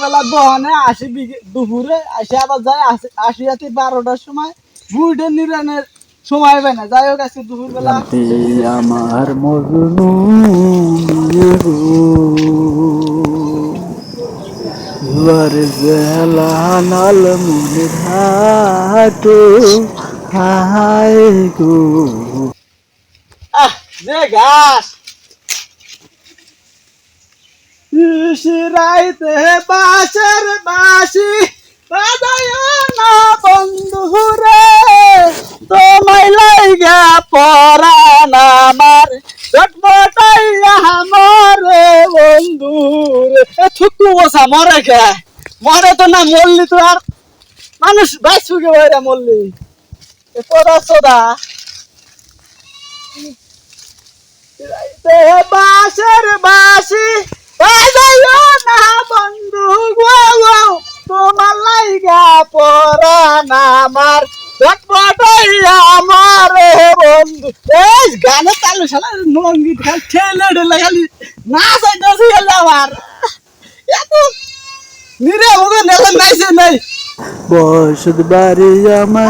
বেলা দহনে আসি দুপুরে আসে আবার যায় আসি- আসি রাতে বারোটার সময়। বুড়ে নিরানের সময় হবে না। যাই হোক আজকে দুপুর বেলা আমার মজনু জালানাল মনে ঘাটো হায় গো। আহ যে ঘাস! শিরাইতে বাসের বাসি বাজায় না বন্ধু রে। তোমায় লাইগা পরান আমার চটপটাইয়া মরে বন্ধু রে। থুকু বসা মরে কে মরে তো না মরলি তো আর। মানুষ বাইসুকে বাইরে মরলি। পড়া সোদা। বাসের বাসি বাজাইও না বন্ধু গো গো তোমার লাইগা পরান আমার আমার বন্ধু। এই গানে তালু শালা নঙ্গি খালি ঠেলে ঠেলে খালি নাচ আইতাছে গেলে আমার। এত নিরে ওকে নেলে নাইছে নাই। বসত বাড়ি আমার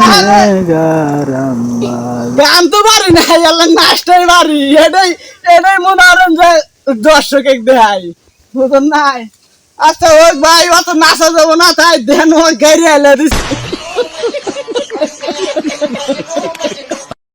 গান তো পারি না নাচটাই পারি এটাই এটাই মনে করেন যে দর্শক এক দেখাই বুঝলেন নাই? আচ্ছা ওই ভাই অত নাচা যাব না তাই দেন ওই গাড়ি আইলে দিস